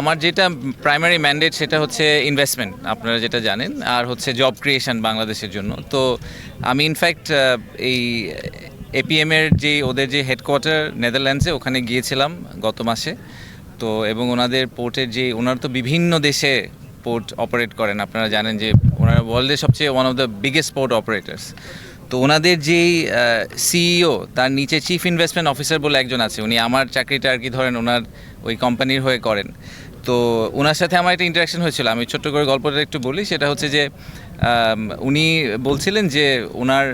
আমার যেটা primary mandate সেটা হচ্ছে ইনভেস্টমেন্ট আপনারা যেটা জানেন, আর হচ্ছে জব ক্রিয়েশন বাংলাদেশের জন্য। তো আমি ইনফ্যাক্ট এই এপিএম এর যে ওদের যে হেডকোয়ার্টার নেদারল্যান্ডসে ওখানে গিয়েছিলাম গত মাসে। তো এবং ওনাদের পোর্টের যে, ওনারা তো বিভিন্ন দেশে পোর্ট অপারেট করেন, আপনারা জানেন যে ওনারা ওয়ার্ল্ডের সবচেয়ে one of the biggest port operators তো ওনাদের যেই সিইও তার নিচে চিফ ইনভেস্টমেন্ট অফিসার বলে একজন আছে, উনি আমার চাকরিটা আর কি ধরেন ওনার ওই কোম্পানির হয়ে করেন। তো ওনার সাথে আমার একটা ইন্টারাকশন হয়েছিল। আমি ছোট্ট করে গল্পটা একটু বলি। সেটা হচ্ছে যে উনি বলছিলেন যে ওনার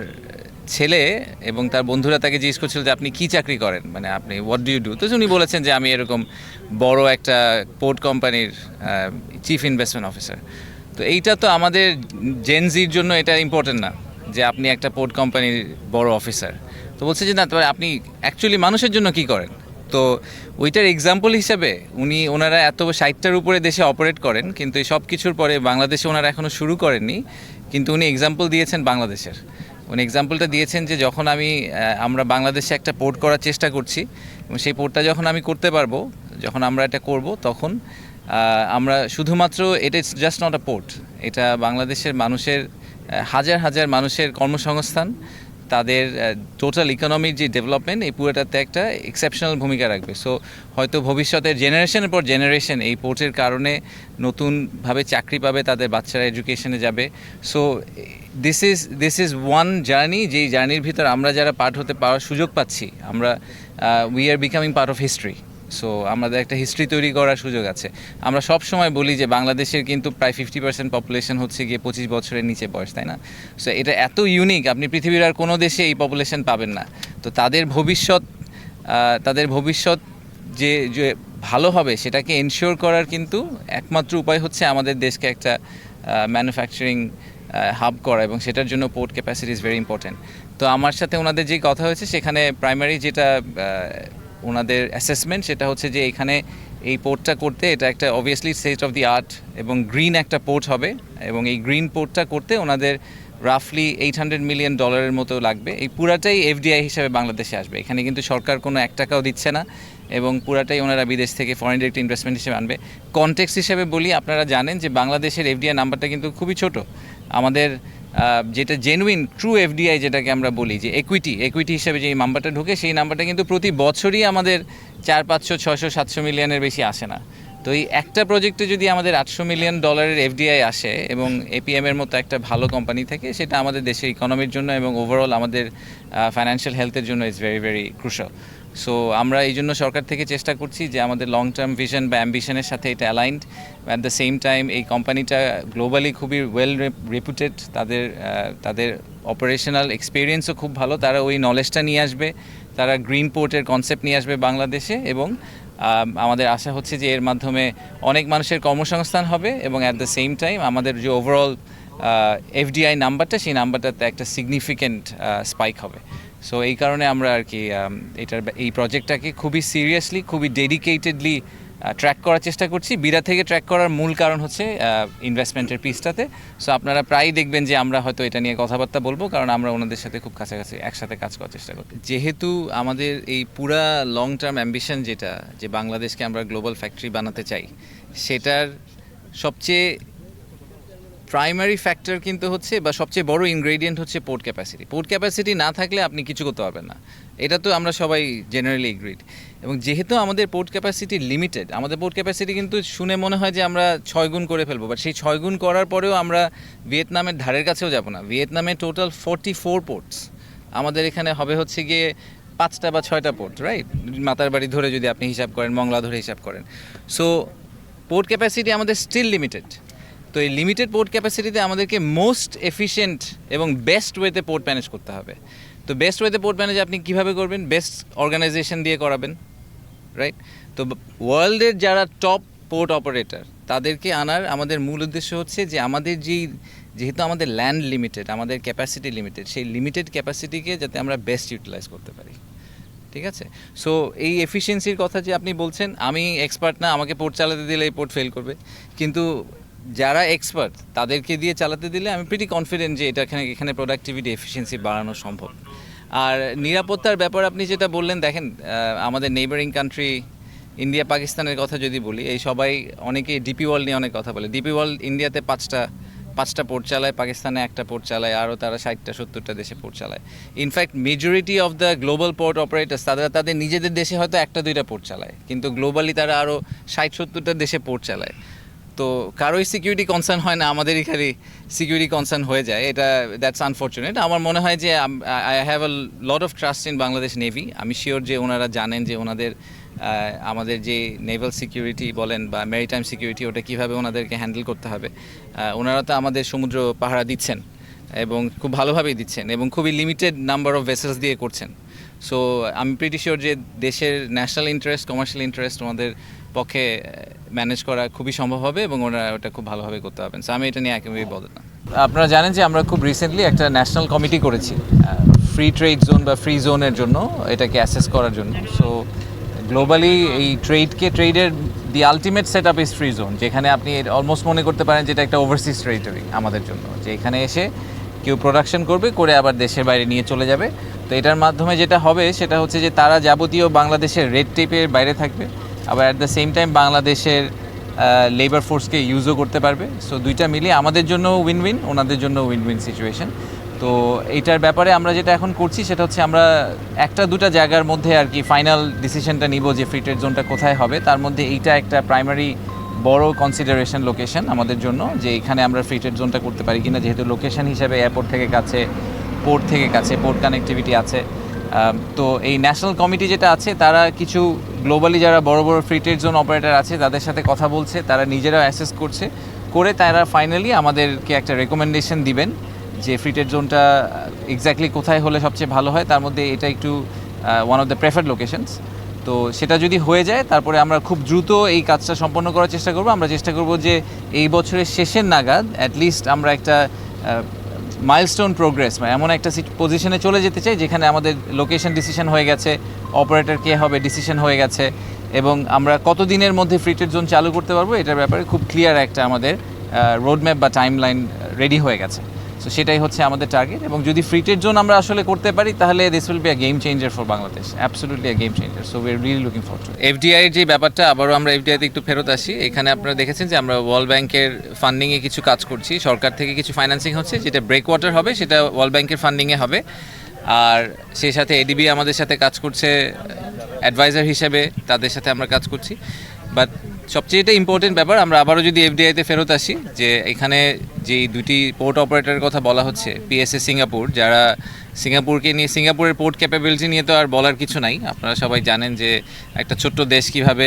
ছেলে এবং তার বন্ধুরা তাকে জিজ্ঞেস করছিল যে, আপনি কি চাকরি করেন? মানে আপনি হোয়াট ডু ইউ ডু তো উনি বলেছেন যে, আমি এরকম বড় একটা পোর্ট কোম্পানির চিফ ইনভেস্টমেন্ট অফিসার তো এইটা তো আমাদের জেনজির জন্য এটা ইম্পর্টেন্ট না, যে আপনি একটা পোর্ট কোম্পানির বড় অফিসার তো বলছে যে, না তবে আপনি অ্যাকচুয়ালি মানুষের জন্য কি করেন? তো ওইটার এক্সাম্পল হিসাবে উনি, ওনারা এত ষাটটার উপরে দেশে অপারেট করেন, কিন্তু এই সব কিছুর পরে বাংলাদেশে ওনারা এখনও শুরু করেননি, কিন্তু উনি এক্সাম্পল দিয়েছেন বাংলাদেশের। উনি এক্সাম্পলটা দিয়েছেন যে যখন আমি আমরা বাংলাদেশে একটা পোর্ট করার চেষ্টা করছি, এবং সেই পোর্টটা যখন আমি করতে পারব, যখন আমরা এটা করব, তখন আমরা শুধুমাত্র এটা জাস্ট নট আ পোর্ট এটা বাংলাদেশের মানুষের হাজার হাজার মানুষের কর্মসংস্থান তাদের টোটাল ইকোনমির যে ডেভেলপমেন্ট এই পুরোটাতে একটা এক্সেপশনাল ভূমিকা রাখবে। সো হয়তো ভবিষ্যতের জেনারেশনের পর জেনারেশন এই পোর্টের কারণে নতুনভাবে চাকরি পাবে, তাদের বাচ্চারা এডুকেশনে যাবে। So this is this is one journey যেই জার্নির ভিতর আমরা যারা পার্ট হতে পাওয়ার সুযোগ পাচ্ছি, আমরা we are becoming part of history so আমাদের একটা হিস্ট্রি তৈরি করার সুযোগ আছে। আমরা সব সময় বলি যে বাংলাদেশের কিন্তু প্রায় ফিফটি পার্সেন্ট পপুলেশন হচ্ছে গিয়ে পঁচিশ বছরের নিচে বয়স, তাই না? সো এটা এত ইউনিক আপনি পৃথিবীর আর কোনো দেশে এই পপুলেশন পাবেন না। তো তাদের ভবিষ্যৎ তাদের ভবিষ্যৎ যে যে ভালো হবে সেটাকে এনশিওর করার কিন্তু একমাত্র উপায় হচ্ছে আমাদের দেশকে একটা ম্যানুফ্যাকচারিং হাব করা এবং সেটার জন্য port capacity is very important তো আমার সাথে ওনাদের যে কথা হয়েছে সেখানে প্রাইমারি যেটা ওনাদের অ্যাসেসমেন্ট সেটা হচ্ছে যে এখানে এই পোর্টটা করতে এটা একটা obviously state of the art এবং গ্রিন একটা পোর্ট হবে এবং এই গ্রিন পোর্টটা করতে ওনাদের রাফলি এইট হান্ড্রেড মিলিয়ন ডলারের মতো লাগবে। এই পুরাটাই এফডিআই হিসাবে বাংলাদেশে আসবে। এখানে কিন্তু সরকার কোনো এক টাকাও দিচ্ছে না এবং পুরাটাই ওনারা বিদেশ থেকে ফরেন ডিরেক্ট ইনভেস্টমেন্ট হিসেবে আনবে। কনটেক্স হিসেবে বলি, আপনারা জানেন যে বাংলাদেশের এফডিআই নাম্বারটা কিন্তু খুবই ছোট। আমাদের যেটা জেনুইন ট্রু এফডিআই যেটাকে আমরা বলি, যে একুইটি একুইটি হিসেবে যে নাম্বারটা ঢুকে, সেই নাম্বারটা কিন্তু প্রতি বছরই আমাদের চার, পাঁচশো, ছয়শো, সাতশো মিলিয়নের বেশি আসে না। তো এই একটা প্রজেক্টে যদি আমাদের আটশো মিলিয়ন ডলারের এফডিআই আসে এবং এপিএমের মতো একটা ভালো কোম্পানি থেকে, সেটা আমাদের দেশের ইকোনমির জন্য এবং ওভারঅল আমাদের ফাইন্যান্সিয়াল হেলথের জন্য is very very crucial so আমরা এই জন্য সরকার থেকে চেষ্টা করছি যে আমাদের লং টার্ম ভিশন বা অ্যাম্বিশনের সাথে এটা aligned at the same time এই কোম্পানিটা গ্লোবালি খুবই ওয়েল রেপুটেড তাদের তাদের অপারেশনাল এক্সপিরিয়েন্সও খুব ভালো। তারা ওই নলেজটা নিয়ে আসবে। তারা গ্রিন পোর্টের কনসেপ্ট নিয়ে আসবে বাংলাদেশে এবং আমাদের আশা হচ্ছে যে এর মাধ্যমে অনেক মানুষের কর্মসংস্থান হবে এবং অ্যাট দ্য সেম টাইম আমাদের যে ওভারঅল এফডিআই নাম্বারটা সেই নাম্বারটাতে একটা সিগনিফিক্যান্ট স্পাইক হবে। সো এই কারণে আমরা আর কি এটার এই প্রজেক্টটাকে খুবই সিরিয়াসলি খুবই ডেডিকেটেডলি ট্র্যাক করার চেষ্টা করছি। বিরা থেকে ট্র্যাক করার মূল কারণ হচ্ছে ইনভেস্টমেন্টের পিসটাতে সো আপনারা প্রায়ই দেখবেন যে আমরা হয়তো এটা নিয়ে কথাবার্তা বলব, কারণ আমরা ওনাদের সাথে খুব কাছাকাছি, একসাথে কাজ করার চেষ্টা করি। যেহেতু আমাদের এই পুরা লং টার্ম অ্যাম্বিশন যেটা, যে বাংলাদেশকে আমরা গ্লোবাল ফ্যাক্টরি বানাতে চাই, সেটার সবচেয়ে প্রাইমারি ফ্যাক্টর কিন্তু হচ্ছে বা সবচেয়ে বড় ইনগ্রেডিয়েন্ট হচ্ছে পোর্ট ক্যাপাসিটি পোর্ট ক্যাপাসিটি না থাকলে আপনি কিছু করতে পারবেন না। এটা তো আমরা সবাই জেনারেলি এগ্রিড এবং যেহেতু আমাদের পোর্ট ক্যাপাসিটি লিমিটেড আমাদের পোর্ট ক্যাপাসিটি কিন্তু শুনে মনে হয় যে আমরা ছয় গুণ করে ফেলব। বাট সেই ছয় গুণ করার পরেও আমরা ভিয়েতনামের ধারের কাছেও যাব না। ভিয়েতনামে টোটাল ফোরটি ফোর পোর্টস আমাদের এখানে হবে হচ্ছে গিয়ে পাঁচটা বা ছয়টা পোর্ট রাইট মাতার বাড়ি ধরে যদি আপনি হিসাব করেন, মংলা ধরে হিসাব করেন। সো পোর্ট ক্যাপাসিটি আমাদের স্টিল লিমিটেড তো এই লিমিটেড পোর্ট ক্যাপাসিটিতে আমাদেরকে মোস্ট এফিশিয়েন্ট এবং বেস্ট ওয়েতে পোর্ট ম্যানেজ করতে হবে। তো বেস্ট ওয়েতে পোর্ট ম্যানেজ আপনি কীভাবে করবেন? বেস্ট অর্গানাইজেশন দিয়ে করাবেন রাইট তো ওয়ার্ল্ডের যারা টপ পোর্ট অপারেটর তাদেরকে আনার আমাদের মূল উদ্দেশ্য হচ্ছে যে আমাদের যেই, যেহেতু আমাদের ল্যান্ড লিমিটেড আমাদের ক্যাপাসিটি লিমিটেড সেই লিমিটেড ক্যাপাসিটিকে যাতে আমরা বেস্ট ইউটিলাইজ করতে পারি। ঠিক আছে? সো এই এফিসিয়েন্সির কথা যে আপনি বলছেন, আমি এক্সপার্ট না, আমাকে পোর্ট চালাতে দিলে এই পোর্ট ফেল করবে। কিন্তু যারা এক্সপার্ট তাদেরকে দিয়ে চালাতে দিলে আমি প্রিটি কনফিডেন্ট যে এটা এখানে এখানে প্রোডাক্টিভিটি এফিসিয়েন্সি বাড়ানো সম্ভব। আর নিরাপত্তার ব্যাপার আপনি যেটা বললেন, দেখেন আমাদের নেইবারিং কান্ট্রি ইন্ডিয়া পাকিস্তানের কথা যদি বলি, এই সবাই অনেকে ডিপি ওয়ার্ল্ড নিয়ে অনেক কথা বলে। ডিপি ওয়ার্ল্ড ইন্ডিয়াতে পাঁচটা পাঁচটা পোর্ট চালায় পাকিস্তানে একটা পোর্ট চালায়, আরও তারা ষাটটা, সত্তরটা দেশে পোর্ট চালায়। In fact majority of the global port operators তারা তাদের নিজেদের দেশে হয়তো একটা, দুইটা পোর্ট চালায়। কিন্তু গ্লোবালি তারা আরও ষাট, সত্তরটা দেশে পোর্ট চালায়। তো কারোই সিকিউরিটি কনসার্ন হয় না, আমাদেরই খালি সিকিউরিটি কনসার্ন হয়ে যায়। এটা দ্যাটস আনফর্চুনেট আমার মনে হয় যে I have a lot of trust in Bangladesh navy আমি শিওর যে ওনারা জানেন যে ওনাদের আমাদের যে নেভাল সিকিউরিটি বলেন বা মেরিটাইম সিকিউরিটি ওটা কীভাবে ওনাদেরকে হ্যান্ডেল করতে হবে। ওনারা তো আমাদের সমুদ্র পাহারা দিচ্ছেন এবং খুব ভালোভাবেই দিচ্ছেন এবং খুবই লিমিটেড নাম্বার অফ ভেসেলস দিয়ে করছেন। সো আমি প্রিটি শিওর যে দেশের ন্যাশনাল ইন্টারেস্ট কমার্শিয়াল ইন্টারেস্ট ওনাদের পক্ষে ম্যানেজ করা খুবই সম্ভব হবে এবং ওনারা ওটা খুব ভালোভাবে করতে পারবেন। সো আমি এটা নিয়ে একেবারেই বলতে না আপনারা জানেন যে আমরা খুব রিসেন্টলি একটা ন্যাশনাল কমিটি করেছি ফ্রি ট্রেড জোন বা ফ্রি জোনের জন্য এটাকে অ্যাসেস করার জন্য। সো গ্লোবালি এই ট্রেডকে ট্রেডের the ultimate set up is free zone যেখানে আপনি অলমোস্ট মনে করতে পারেন যেটা একটা ওভারসিজ টেরিটরি আমাদের জন্য। যে এখানে এসে কেউ প্রোডাকশন করবে করে আবার দেশের বাইরে নিয়ে চলে যাবে। তো এটার মাধ্যমে যেটা হবে সেটা হচ্ছে যে তারা যাবতীয় বাংলাদেশের রেড টেপের বাইরে থাকবে। আবার অ্যাট দ্য সেম টাইম বাংলাদেশের লেবার ফোর্সকে ইউজও করতে পারবে। সো দুইটা মিলিয়ে আমাদের জন্য উইন উইন ওনাদের জন্য উইন উইন সিচুয়েশন তো, এইটার ব্যাপারে আমরা যেটা এখন করছি সেটা হচ্ছে আমরা একটা দুটা জায়গার মধ্যে আর কি ফাইনাল ডিসিশনটা নিব যে ফ্রি ট্রেড জোনটা কোথায় হবে। তার মধ্যে এইটা একটা প্রাইমারি বড় কনসিডারেশন লোকেশন আমাদের জন্য, যে এখানে আমরা ফ্রি ট্রেড জোনটা করতে পারি কিনা। যেহেতু লোকেশন হিসাবে এয়ারপোর্ট থেকে কাছে পোর্ট থেকে কাছে পোর্ট কানেক্টিভিটি আছে। তো এই ন্যাশনাল কমিটি যেটা আছে, তারা কিছু গ্লোবালি যারা বড় বড় ফ্রি ট্রেড জোন অপারেটর আছে, তাদের সাথে কথা বলছে, তারা নিজেরাও অ্যাসেস করছে, করে তারা ফাইনালি আমাদেরকে একটা রেকমেন্ডেশন দিবেন যে ফ্রি ট্রেড জোনটা এক্স্যাক্টলি কোথায় হলে সবচেয়ে ভালো হয়। তার মধ্যে এটা একটু one of the preferred locations তো সেটা যদি হয়ে যায়, তারপরে আমরা খুব দ্রুত এই কাজটা সম্পন্ন করার চেষ্টা করব। আমরা চেষ্টা করব যে এই বছরের শেষের নাগাদ অ্যাটলিস্ট আমরা একটা মাইলস্টোন প্রোগ্রেস বা এমন একটা পজিশনে চলে যেতে চাই যেখানে আমাদের লোকেশন ডিসিশন হয়ে গেছে অপারেটর কে হবে ডিসিশন হয়ে গেছে, এবং আমরা কত দিনের মধ্যে ফ্রিটেড জোন চালু করতে পারব, এটার ব্যাপারে খুব ক্লিয়ার একটা আমাদের রোডম্যাপ বা টাইমলাইন রেডি হয়ে গেছে। সো সেটাই হচ্ছে আমাদের টার্গেট এবং যদি ফ্রিটেড জোন আমরা আসলে করতে পারি, তাহলে this will be a game changer for Bangladesh absolutely a game changer so we are really looking for FDI এর যে ব্যাপারটা, আবারও আমরা এফডিআইতে একটু ফেরত আসি। এখানে আপনারা দেখেছেন যে আমরা ওয়ার্ল্ড ব্যাংকের ফান্ডিংয়ে কিছু কাজ করছি। সরকার থেকে কিছু ফাইন্যান্সিং হচ্ছে, যেটা ব্রেক ওয়াটার হবে, সেটা ওয়ার্ল্ড ব্যাংকের ফান্ডিংয়ে হবে। আর সেই সাথে এডিবি আমাদের সাথে কাজ করছে অ্যাডভাইজার হিসেবে তাদের সাথে আমরা কাজ করছি। বাট সবচেয়ে ইম্পর্টেন্ট ব্যাপার, আমরা আবারও যদি এফডিআইতে ফেরত আসি, যে এখানে যেই দুটি পোর্ট অপারেটরের কথা বলা হচ্ছে পিএসএ সিঙ্গাপুর যারা সিঙ্গাপুরকে নিয়ে, সিঙ্গাপুরের পোর্ট ক্যাপাবিলিটি নিয়ে তো আর বলার কিছু নাই। আপনারা সবাই জানেন যে একটা ছোট্ট দেশ কীভাবে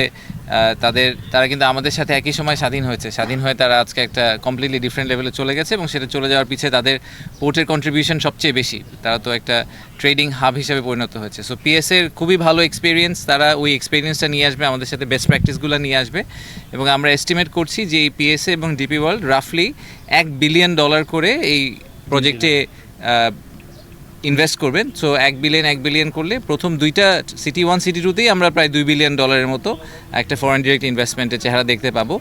তাদের তারা কিন্তু আমাদের সাথে একই সময় স্বাধীন হয়েছে। স্বাধীন হয়ে তারা আজকে একটা কমপ্লিটলি ডিফারেন্ট লেভেলে চলে গেছে এবং সেটা চলে যাওয়ার পিছিয়ে তাদের পোর্টের কন্ট্রিবিউশন সবচেয়ে বেশি। তারা তো একটা ট্রেডিং হাব হিসেবে পরিণত হয়েছে। সো পিএসের খুবই ভালো এক্সপিরিয়েন্স তারা ওই এক্সপিরিয়েন্সটা নিয়ে আসবে আমাদের সাথে বেস্ট প্র্যাকটিসগুলো নিয়ে আসবে। এবং আমরা এস্টিমেট করছি যে এই পিএসএ এবং ডিপি ওয়ার্ল্ড রাফলি এক বিলিয়ন ডলার করে এই প্রজেক্টে ইনভেস্ট করবেন। সো এক বিলিয়ন এক বিলিয়ন করলে প্রথম দুইটা সিটি ওয়ান সিটি টুতেই আমরা প্রায় দুই বিলিয়ন ডলারের মতো একটা ফরেন ডিরেক্ট ইনভেস্টমেন্টের চেহারা দেখতে পাবো।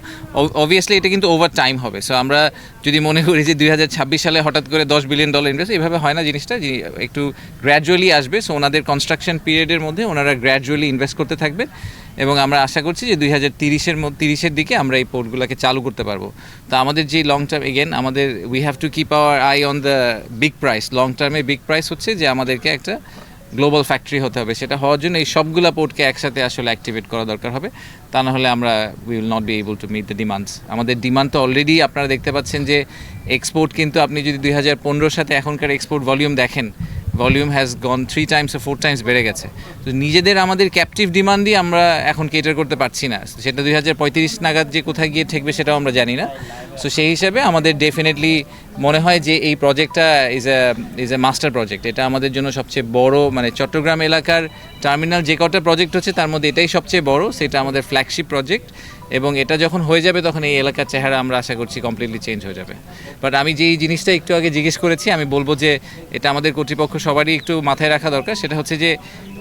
অবভিয়াসলি এটা কিন্তু ওভার টাইম হবে। সো আমরা যদি মনে করি যে দুই হাজার ছাব্বিশ সালে হঠাৎ করে দশ বিলিয়ন ডলার ইনভেস্ট এভাবে হয় না জিনিসটা। একটু গ্র্যাজুয়ালি আসবে সো ওনাদের কনস্ট্রাকশন পিরিয়ডের মধ্যে ওনারা গ্র্যাজুয়ালি ইনভেস্ট করতে থাকবেন। এবং আমরা আশা করছি যে দুই হাজার তিরিশের তিরিশের দিকে আমরা এই পোর্টগুলোকে চালু করতে পারব। তো আমাদের যে লং টার্ম এগেন আমাদের we have to keep our eye on the big price long টার্মে বিগ প্রাইস হচ্ছে যে আমাদেরকে একটা গ্লোবাল ফ্যাক্টরি হতে হবে। সেটা হওয়ার জন্য এই সবগুলা পোর্টকে একসাথে আসলে অ্যাক্টিভেট করা দরকার হবে। তা না হলে আমরা we will not be able to meet the demands আমাদের ডিমান্ড তো অলরেডি আপনারা দেখতে পাচ্ছেন যে এক্সপোর্ট কিন্তু আপনি যদি দুই সাথে এখনকার এক্সপোর্ট ভলিউম দেখেন volume has gone three times four times বেড়ে গেছে। তো নিজেদের আমাদের ক্যাপটিভ ডিমান্ডই আমরা এখন কেটার করতে পারছি না। সেটা দুই হাজার পঁয়ত্রিশ নাগাদ যে কোথায় গিয়ে ঠেকবে সেটাও আমরা জানি না। সো সেই হিসাবে আমাদের ডেফিনেটলি মনে হয় যে এই প্রজেক্টটা is a is a master project এটা আমাদের জন্য সবচেয়ে বড় মানে চট্টগ্রাম এলাকার টার্মিনাল যে কটা প্রজেক্ট হচ্ছে তার মধ্যে এটাই সবচেয়ে বড়। সেটা আমাদের ফ্ল্যাগশিপ প্রজেক্ট এবং এটা যখন হয়ে যাবে তখন এই এলাকার চেহারা আমরা আশা করছি কমপ্লিটলি চেঞ্জ হয়ে যাবে। বাট আমি যেই জিনিসটা একটু আগে জিজ্ঞেস করেছি, আমি বলব যে এটা আমাদের কর্তৃপক্ষ সবারই একটু মাথায় রাখা দরকার। সেটা হচ্ছে যে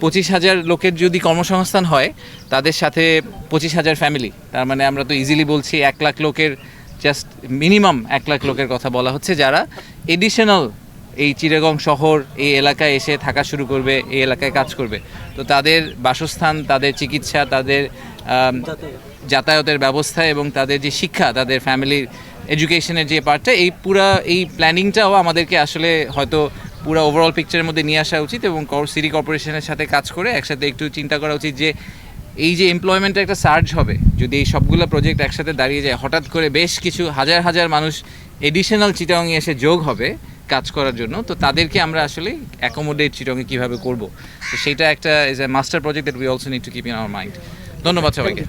পঁচিশ হাজার লোকের যদি কর্মসংস্থান হয়, তাদের সাথে পঁচিশ হাজার ফ্যামিলি তার মানে আমরা তো ইজিলি বলছি এক লাখ লোকের জাস্ট মিনিমাম এক লাখ লোকের কথা বলা হচ্ছে, যারা এডিশনাল এই চিটাগং শহর, এই এলাকায় এসে থাকা শুরু করবে, এই এলাকায় কাজ করবে। তো তাদের বাসস্থান, তাদের চিকিৎসা, তাদের যাতায়াতের ব্যবস্থা এবং তাদের যে শিক্ষা, তাদের ফ্যামিলির এডুকেশনের যে পার্টটা এই পুরা, এই প্ল্যানিংটাও আমাদেরকে আসলে হয়তো পুরো ওভারঅল পিকচারের মধ্যে নিয়ে আসা উচিত এবং সিটি কর্পোরেশনের সাথে কাজ করে একসাথে একটু চিন্তা করা উচিত যে এই যে এমপ্লয়মেন্টের একটা সার্জ হবে, যদি এই সবগুলো প্রজেক্ট একসাথে দাঁড়িয়ে যায়, হঠাৎ করে বেশ কিছু হাজার হাজার মানুষ এডিশনাল চিটাংয়ে এসে যোগ হবে কাজ করার জন্য, তো তাদেরকে আমরা আসলে অ্যাকোমোডেট চিটাংয়ে কীভাবে করব? তো সেইটা একটা as a master project that we also need to keep in our mind ধন্যবাদ সবাইকে।